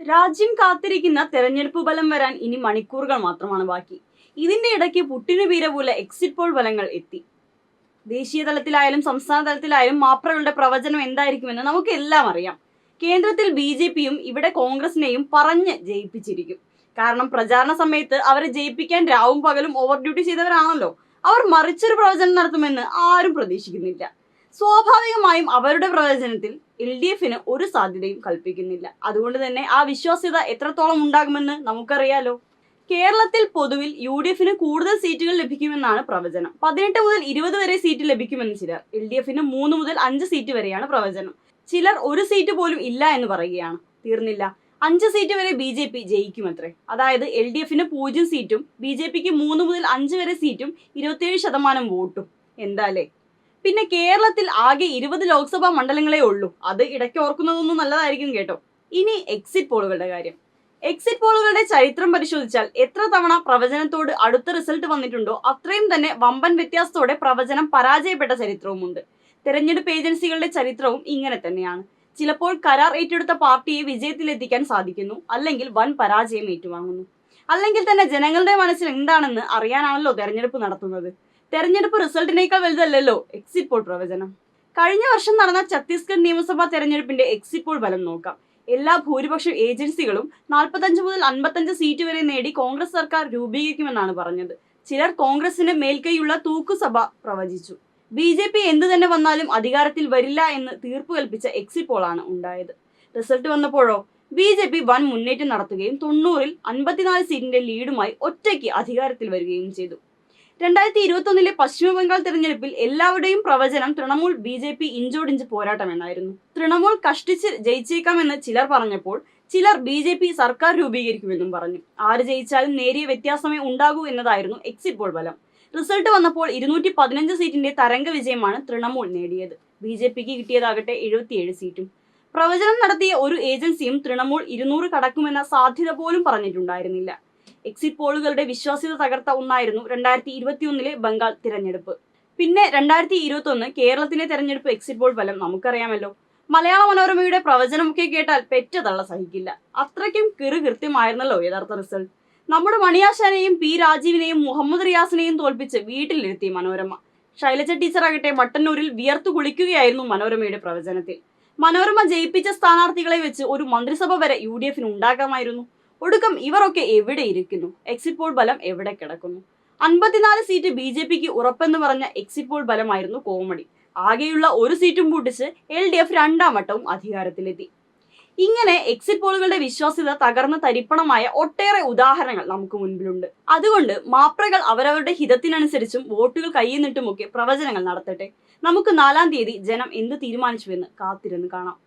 രാജ്യം കാത്തിരിക്കുന്ന തെരഞ്ഞെടുപ്പ് ഫലം വരാൻ ഇനി മണിക്കൂറുകൾ മാത്രമാണ് ബാക്കി. ഇതിന്റെ ഇടയ്ക്ക് പുട്ടിനു പീര പോലെ എക്സിറ്റ് പോൾ ഫലങ്ങൾ എത്തി. ദേശീയ തലത്തിലായാലും സംസ്ഥാന തലത്തിലായാലും മാപ്രകളുടെ പ്രവചനം എന്തായിരിക്കുമെന്ന് നമുക്ക് എല്ലാം അറിയാം. കേന്ദ്രത്തിൽ ബി ജെ പിയും ഇവിടെ കോൺഗ്രസിനെയും പറഞ്ഞ് ജയിപ്പിച്ചിരിക്കും. കാരണം പ്രചാരണ സമയത്ത് അവരെ ജയിപ്പിക്കാൻ രാവും പകലും ഓവർ ഡ്യൂട്ടി ചെയ്തവരാണല്ലോ. അവർ മറിച്ചൊരു പ്രവചനം നടത്തുമെന്ന് ആരും പ്രതീക്ഷിക്കുന്നില്ല. സ്വാഭാവികമായും അവരുടെ പ്രവചനത്തിൽ എൽ ഡി എഫിന് ഒരു സാധ്യതയും കൽപ്പിക്കുന്നില്ല. അതുകൊണ്ട് തന്നെ ആ വിശ്വാസ്യത എത്രത്തോളം ഉണ്ടാകുമെന്ന് നമുക്കറിയാലോ? കേരളത്തിൽ പൊതുവിൽ യു ഡി എഫിന് കൂടുതൽ സീറ്റുകൾ ലഭിക്കുമെന്നാണ് പ്രവചനം. പതിനെട്ട് മുതൽ ഇരുപത് വരെ സീറ്റ് ലഭിക്കുമെന്ന് ചിലർ. എൽ ഡി എഫിന് മൂന്ന് മുതൽ അഞ്ച് സീറ്റ് വരെയാണ് പ്രവചനം. ചിലർ ഒരു സീറ്റ് പോലും ഇല്ല എന്ന് പറയുകയാണ്. തീർന്നില്ല. അഞ്ച് സീറ്റ് വരെ ബി ജെ പി ജയിക്കുമത്രേ. അതായത് എൽ ഡി എഫിന് പൂജ്യം സീറ്റും ബി ജെ പിക്ക് മൂന്ന് മുതൽ അഞ്ച് വരെ സീറ്റും ഇരുപത്തിയേഴ് ശതമാനം വോട്ടും. എന്താലേ പിന്നെ കേരളത്തിൽ ആകെ ഇരുപത് ലോക്സഭാ മണ്ഡലങ്ങളേ ഉള്ളൂ. അത് ഇടയ്ക്ക് ഓർക്കുന്നതൊന്നും നല്ലതായിരിക്കും കേട്ടോ. ഇനി എക്സിറ്റ് പോളുകളുടെ കാര്യം. എക്സിറ്റ് പോളുകളുടെ ചരിത്രം പരിശോധിച്ചാൽ എത്ര തവണ പ്രവചനത്തോട് അടുത്ത റിസൾട്ട് വന്നിട്ടുണ്ടോ അത്രയും തന്നെ വമ്പൻ വ്യത്യാസത്തോടെ പ്രവചനം പരാജയപ്പെട്ട ചരിത്രവുമുണ്ട്. തെരഞ്ഞെടുപ്പ് ഏജൻസികളുടെ ചരിത്രവും ഇങ്ങനെ തന്നെയാണ്. ചിലപ്പോൾ കരാർ ഏറ്റെടുത്ത പാർട്ടിയെ വിജയത്തിലെത്തിക്കാൻ സാധിക്കുന്നു അല്ലെങ്കിൽ വൻ പരാജയം ഏറ്റുവാങ്ങുന്നു. അല്ലെങ്കിൽ തന്നെ ജനങ്ങളുടെ മനസ്സിൽ എന്താണെന്ന് അറിയാനാണല്ലോ തെരഞ്ഞെടുപ്പ് നടത്തുന്നത്. തെരഞ്ഞെടുപ്പ് റിസൾട്ടിനേക്കാൾ വലുതല്ലല്ലോ എക്സിറ്റ് പോൾ പ്രവചനം. കഴിഞ്ഞ വർഷം നടന്ന ഛത്തീസ്ഗഡ് നിയമസഭാ തെരഞ്ഞെടുപ്പിന്റെ എക്സിറ്റ് പോൾ ഫലം നോക്കാം. എല്ലാ ഭൂരിപക്ഷ ഏജൻസികളും നാൽപ്പത്തഞ്ച് മുതൽ അൻപത്തഞ്ച് സീറ്റ് വരെ നേടി കോൺഗ്രസ് സർക്കാർ രൂപീകരിക്കുമെന്നാണ് പറഞ്ഞത്. ചിലർ കോൺഗ്രസിന് മേൽക്കൈയുള്ള തൂക്കുസഭ പ്രവചിച്ചു. ബി ജെ പി എന്തു തന്നെ വന്നാലും അധികാരത്തിൽ വരില്ല എന്ന് തീർപ്പ് കൽപ്പിച്ച എക്സിറ്റ് പോളാണ് ഉണ്ടായത്. റിസൾട്ട് വന്നപ്പോഴോ? ബി ജെ പി വൻ മുന്നേറ്റം നടത്തുകയും തൊണ്ണൂറിൽ അൻപത്തിനാല് സീറ്റിന്റെ ലീഡുമായി ഒറ്റയ്ക്ക് അധികാരത്തിൽ വരികയും ചെയ്തു. രണ്ടായിരത്തി പശ്ചിമ ബംഗാൾ തെരഞ്ഞെടുപ്പിൽ എല്ലാവരുടെയും പ്രവചനം തൃണമൂൽ ബി ജെ പി ഇഞ്ചോടിഞ്ച് പോരാട്ടമെന്നായിരുന്നു. തൃണമൂൽ കഷ്ടിച്ച് ജയിച്ചേക്കാമെന്ന് ചിലർ പറഞ്ഞപ്പോൾ ചിലർ ബി ജെ പി സർക്കാർ രൂപീകരിക്കുമെന്നും പറഞ്ഞു. ആര് ജയിച്ചാലും നേരിയ വ്യത്യാസമേ ഉണ്ടാകൂ എന്നതായിരുന്നു എക്സിറ്റ് പോൾ ഫലം. റിസൾട്ട് വന്നപ്പോൾ ഇരുന്നൂറ്റി പതിനഞ്ച് സീറ്റിന്റെ തരംഗ വിജയമാണ് തൃണമൂൽ നേടിയത്. ബി ജെ പിക്ക് കിട്ടിയതാകട്ടെ എഴുപത്തിയേഴ് സീറ്റും. പ്രവചനം നടത്തിയ ഒരു ഏജൻസിയും തൃണമൂൽ ഇരുന്നൂറ് കടക്കുമെന്ന സാധ്യത പോലും പറഞ്ഞിട്ടുണ്ടായിരുന്നില്ല. എക്സിറ്റ് പോളുകളുടെ വിശ്വാസ്യത തകർത്ത ഒന്നായിരുന്നു രണ്ടായിരത്തി ഇരുപത്തിയൊന്നിലെ ബംഗാൾ തിരഞ്ഞെടുപ്പ്. പിന്നെ രണ്ടായിരത്തി ഇരുപത്തി ഒന്ന് കേരളത്തിലെ തെരഞ്ഞെടുപ്പ് എക്സിറ്റ് പോൾ ഫലം നമുക്കറിയാമല്ലോ. മലയാള മനോരമയുടെ പ്രവചനമൊക്കെ കേട്ടാൽ പെറ്റ തള്ള സഹിക്കില്ല. അത്രയ്ക്കും കിറു കൃത്യമായിരുന്നല്ലോ യഥാർത്ഥ റിസൾട്ട്. നമ്മുടെ മണിയാശാനെയും പി രാജീവിനെയും മുഹമ്മദ് റിയാസിനെയും തോൽപ്പിച്ച് വീട്ടിലിരുത്തി മനോരമ. ശൈലജ ടീച്ചറാകട്ടെ മട്ടന്നൂരിൽ വിയർത്തു കുളിക്കുകയായിരുന്നു മനോരമയുടെ പ്രവചനത്തിൽ. മനോരമ ജയിപ്പിച്ച സ്ഥാനാർത്ഥികളെ വെച്ച് ഒരു മന്ത്രിസഭ വരെ യു ഡി എഫിന് ഉണ്ടാക്കാമായിരുന്നു. ഒടുക്കം ഇവരൊക്കെ എവിടെ ഇരിക്കുന്നു? എക്സിറ്റ് പോൾ ബലം എവിടെ കിടക്കുന്നു? അൻപത്തിനാല് സീറ്റ് ബി ജെ പിക്ക് ഉറപ്പെന്ന് പറഞ്ഞ എക്സിറ്റ് പോൾ ബലമായിരുന്നു കോമഡി. ആകെയുള്ള ഒരു സീറ്റും പൂട്ടിച്ച് എൽ ഡി എഫ് രണ്ടാം വട്ടവും അധികാരത്തിലെത്തി. ഇങ്ങനെ എക്സിറ്റ് പോളുകളുടെ വിശ്വാസ്യത തകർന്ന തരിപ്പണമായ ഒട്ടേറെ ഉദാഹരണങ്ങൾ നമുക്ക് മുൻപിലുണ്ട്. അതുകൊണ്ട് മാപ്രകൾ അവരവരുടെ ഹിതത്തിനനുസരിച്ചും വോട്ടുകൾ നിട്ടുമൊക്കെ പ്രവചനങ്ങൾ നടത്തട്ടെ. നമുക്ക് നാലാം തീയതി ജനം എന്ത് തീരുമാനിച്ചുവെന്ന് കാത്തിരുന്ന് കാണാം.